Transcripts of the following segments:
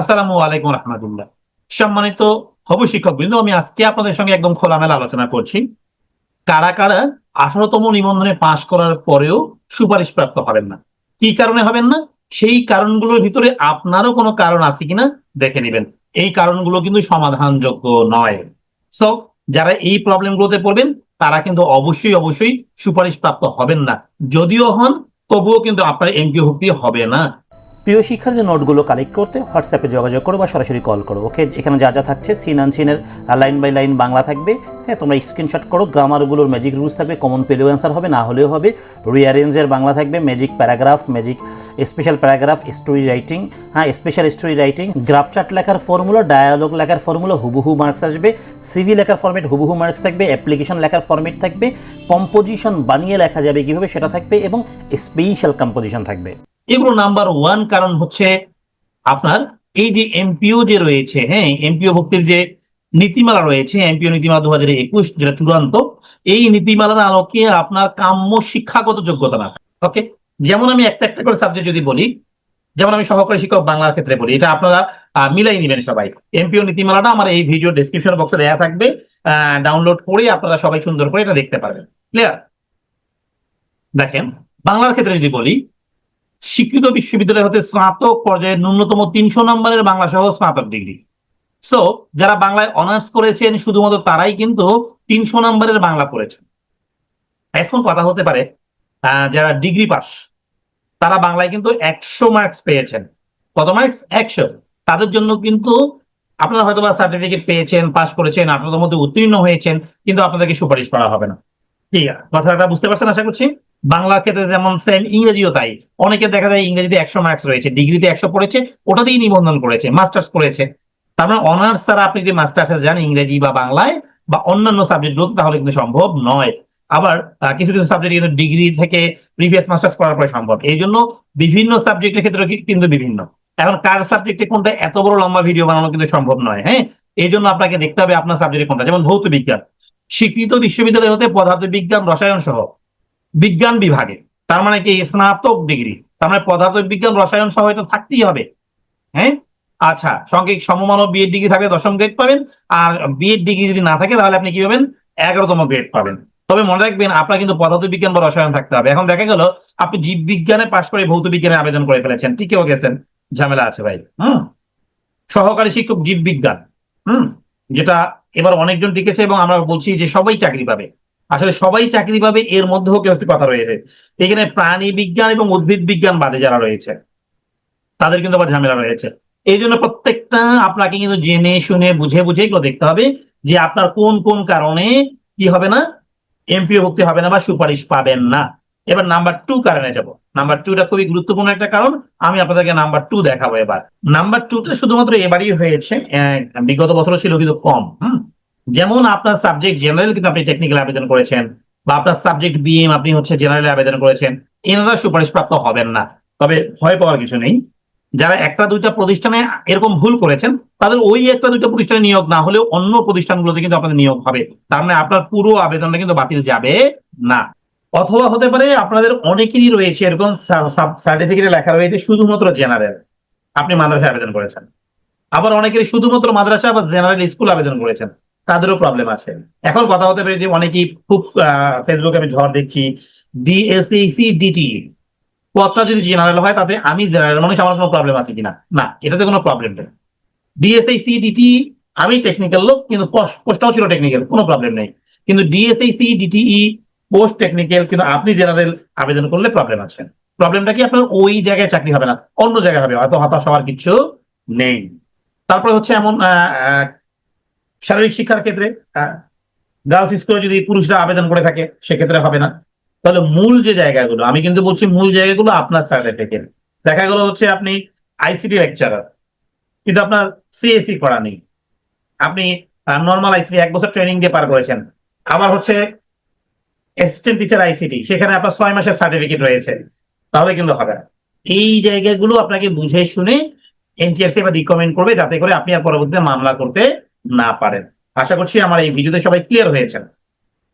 আসসালামু আলাইকুম রহমতুল্লাহ। সম্মানিত হব শিক্ষক বৃন্দ আমি আজকে আপনাদের সঙ্গে একদম খোলামেলা আলোচনা করছি। কারা কারা আঠারোতম নিবন্ধনে পাশ করার পরেও সুপারিশ প্রাপ্ত হবেন না? কি কারণে হবেন না? সেই কারণগুলোর ভিতরে আপনারও কোনো কারণ আছে কিনা দেখে নেবেন। এই কারণগুলো কিন্তু সমাধানযোগ্য নয়। সো যারা এই প্রবলেমগুলোতে পড়বেন, তারা কিন্তু অবশ্যই অবশ্যই সুপারিশ প্রাপ্ত হবেন না। যদিও হন, তবুও কিন্তু আপনার এমপিও ভুক্তি হবে না। প্রিয় শিক্ষার্থীদের নোটগুলো কালেক্ট করতে হোয়াটসঅ্যাপে যোগাযোগ করো বা সরাসরি কল করো ওকে এখানে যা যা থাকছে সিন আন সিনের লাইন বাই লাইন বাংলা থাকবে। হ্যাঁ তোমরা স্ক্রিনশট করো গ্রামারগুলোর ম্যাজিক রুলস থাকবে কমন পেলেও অ্যান্সার হবে, না হলেও হবে। রিয়ারেঞ্জের বাংলা থাকবে magic paragraph magic special paragraph story writing হ্যাঁ special story writing graph chart লেখার ফর্মুলা ডায়ালগ লেখার ফর্মুলা হুবহু মার্কস আসবে। সিভি লেখার ফরম্যাট হুবহু মার্কস থাকবে অ্যাপ্লিকেশন লেখার ফর্মেট থাকবে কম্পোজিশন বানিয়ে লেখা যাবে কীভাবে সেটা থাকবে, এবং স্পেশাল কম্পোজিশন থাকবে। এগুলো নাম্বার ওয়ান কারণ হচ্ছে আপনার এই যে এমপিও যে রয়েছে হ্যাঁ এমপিও ভক্তির যে নীতিমালা রয়েছে এমপিও নীতিমালা দু হাজার একুশ, যেটা চূড়ান্ত, এই নীতিমালার আলোকে আপনার কাম্য শিক্ষাগত যোগ্যতা না ওকে যেমন আমি একটা একটা করে সাবজেক্ট যদি বলি, যেমন আমি সহকারী শিক্ষক বাংলার ক্ষেত্রে বলি, এটা আপনারা মিলাই নেবেন সবাই। এমপিও নীতিমালাটা আমার এই ভিডিও ডেসক্রিপশন বক্সে দেওয়া থাকবে ডাউনলোড করে আপনারা সবাই সুন্দর করে এটা দেখতে পারবেন। ক্লিয়ার দেখেন, বাংলার ক্ষেত্রে যদি বলি স্বীকৃত বিশ্ববিদ্যালয় হতে স্নাতক পর্যায়ে ন্যূনতম তিনশো নম্বরের বাংলা সহ স্নাতক ডিগ্রি। সো যারা বাংলায় অনার্স করেছেন, শুধুমাত্র তারাই কিন্তু তিনশো নম্বরের বাংলা পড়েছেন। এখন কথা হতে পারে যারা ডিগ্রি পাস, তারা বাংলায় কিন্তু একশো মার্কস পেয়েছেন। কত মার্কস একশো। তাদের জন্য কিন্তু আপনারা হয়তো বা সার্টিফিকেট পেয়েছেন পাস করেছেন, আপনাদের মধ্যে উত্তীর্ণ হয়েছেন, কিন্তু আপনাদেরকে সুপারিশ করা হবে না। ঠিক আছে কথাটা বুঝতে পারছেন আশা করছি? বাংলা ক্ষেত্রে যেমন সেম ইংরেজিও তাই। অনেকে দেখা যায় ইংরেজিতে একশো মার্কস রয়েছে, ডিগ্রিতে একশো পড়েছে, ওটাতেই নিবন্ধন করেছে মাস্টার্স করেছে। তার মানে অনার্স ছাড়া আপনি যদি মাস্টার্সে যান ইংরেজি বা বাংলায় বা অন্যান্য সাবজেক্টগুলো তাহলে কিন্তু সম্ভব নয়। আবার কিছু কিছু সাবজেক্ট কিন্তু ডিগ্রি থেকে প্রিভিয়াস মাস্টার্স করার পরে সম্ভব। এই জন্য বিভিন্ন সাবজেক্টের ক্ষেত্রে কিন্তু বিভিন্ন। এখন কার সাবজেক্টে কোনটা এত বড় লম্বা ভিডিও বানানো কিন্তু সম্ভব নয় হ্যাঁ? এই জন্য আপনাকে দেখতে হবে আপনার সাবজেক্টে কোনটা। যেমন ভৌত বিজ্ঞান। স্বীকৃত বিশ্ববিদ্যালয় হতে পদার্থ বিজ্ঞান রসায়ন সহ বিজ্ঞান বিভাগে। তার মানে কি? স্নাতক ডিগ্রি। তার মানে পদার্থ বিজ্ঞান, রসায়ন সহ এটা থাকতেই হবে। হ্যাঁ? আচ্ছা সঙ্গে সমমানব বিএড ডিগ্রি থাকলে দশম গ্রেড পাবেন। আর বিএড ডিগ্রি যদি না থাকে, তাহলে আপনি কি পাবেন? এগারোতম গ্রেড পাবেন। তবে মনে রাখবেন, আপনার কিন্তু পদার্থ বিজ্ঞান বা রসায়ন থাকতে হবে। এখন দেখা গেল, আপনি জীব বিজ্ঞানে পাশ করে ভৌত বিজ্ঞানে আবেদন করে ফেলেছেন। টিকেও গেছেন ঝামেলা আছে ভাই। হুম? সহকারী শিক্ষক জীব বিজ্ঞান। হুম? যেটা এবার অনেকজন টিকেছে এবং আমরা বলছি যে সবাই চাকরি পাবে। আসলে সবাই চাকরি পাবে, এর মধ্যেও কথা রয়েছে। এখানে প্রাণী বিজ্ঞান এবং উদ্ভিদ বিজ্ঞান বাদে যারা রয়েছে, তাদের কিন্তু আবার ঝামেলা রয়েছে। এই জন্য প্রত্যেকটা আপনাকে কিন্তু জেনে শুনে বুঝে বুঝে এগুলো দেখতে হবে যে আপনার কোন কোন কারণে কি হবে না, এমপিও ভুক্তি হবে না বা সুপারিশ পাবেন না। এবার নাম্বার টু কারণে যাব। নাম্বার টুটা খুবই গুরুত্বপূর্ণ একটা কারণ, আমি আপনাদেরকে নাম্বার টু দেখাবো এবার। নাম্বার টুটা শুধুমাত্র এবারই হয়েছে বিগত বছরও ছিল কিন্তু কম, হুম? যেমন আপনার সাবজেক্ট জেনারেল কিন্তু আপনি টেকনিক্যাল আবেদন করেছেন, বা আপনার সাবজেক্ট বিএম আপনি হচ্ছে জেনারেল আবেদন করেছেন, এনারা সুপারিশ প্রাপ্ত হবেন না। তবে ভয় পাওয়ার কিছু নেই। যারা একটা দুইটা প্রতিষ্ঠানে এরকম ভুল করেছেন, তাদের ওই একটা দুইটা প্রতিষ্ঠানে নিয়োগ না হলেও অন্য প্রতিষ্ঠানগুলোতে কিন্তু আপনাদের নিয়োগ হবে। তার মানে আপনার পুরো আবেদনটা কিন্তু বাতিল যাবে না। অথবা হতে পারে আপনাদের অনেকেরই রয়েছে, এরকম সার্টিফিকেটে লেখা রয়েছে শুধুমাত্র জেনারেল আপনি মাদ্রাসায় আবেদন করেছেন। আবার অনেকেরই শুধুমাত্র মাদ্রাসা বা জেনারেল স্কুল আবেদন করেছেন। তাদেরও প্রবলেম আছে। এখন কথা হতে পারে যে অনেকেই খুব ফেসবুকে আমি ঝড় দেখছি। ডিএসসি ডিটি পদটা যদি জেনারেল হয়, তাতে আমি জেনারেল মানুষ, আমার কোনো প্রবলেম আছে কিনা? না, এটাতে কোনো প্রবলেম নেই। ডিএসআই সিডিটি আমি টেকনিক্যাল লোক, কিন্তু পোস্টটাও ছিল টেকনিক্যাল কোনো প্রবলেম নেই। কিন্তু ডিএসআই সিডিটিই পোস্ট টেকনিক্যাল কিন্তু আপনি জেনারেল আবেদন করলে প্রবলেম আছে। প্রবলেমটা কি? আপনার ওই জায়গায় চাকরি হবে না, অন্য জায়গায় হবে, হয়তো হতাশ হওয়ার কিছু নেই। তারপরে হচ্ছে এমন শারীরিক শিক্ষার ক্ষেত্রে গার্লস স্কুলে যদি পুরুষরা আবেদন করে থাকে, সেক্ষেত্রে হবে না। তাহলে মূল যে জায়গাগুলো, আমি কিন্তু বলছি মূল জায়গাগুলো আপনার সার্টিফিকেট দেখা গেল হচ্ছে আপনি আইসিটি লেকচারার কিন্তু আপনার সিএসসি করা নেই। আপনি নর্মাল আইসিটি এক বছর ট্রেনিং দিয়ে পার করেছেন। আবার হচ্ছে অ্যাসিস্ট্যান্ট টিচার আইসিটি সেখানে আপনার ছয় মাসের সার্টিফিকেট রয়েছে। তাহলে কিন্তু হবে না। এই জায়গাগুলো আপনাকে বুঝে শুনে এনটিআরসি বা রিকমেন্ড করবে, যাতে করে আপনি আর পরবর্তীতে মামলা করতে না পারেন। আশা করছি আমার এই ভিডিওতে সবাই ক্লিয়ার হয়েছেন।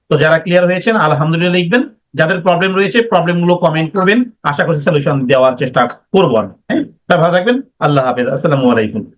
তো যারা ক্লিয়ার হয়েছেন, আলহামদুলিল্লাহ লিখবেন। যাদের প্রবলেম রয়েছে প্রবলেমগুলো কমেন্ট করবেন। আশা করছি সলিউশন দেওয়ার চেষ্টা করব হ্যাঁ? ভালো থাকবেন। আল্লাহ হাফেজ। আসসালামু আলাইকুম।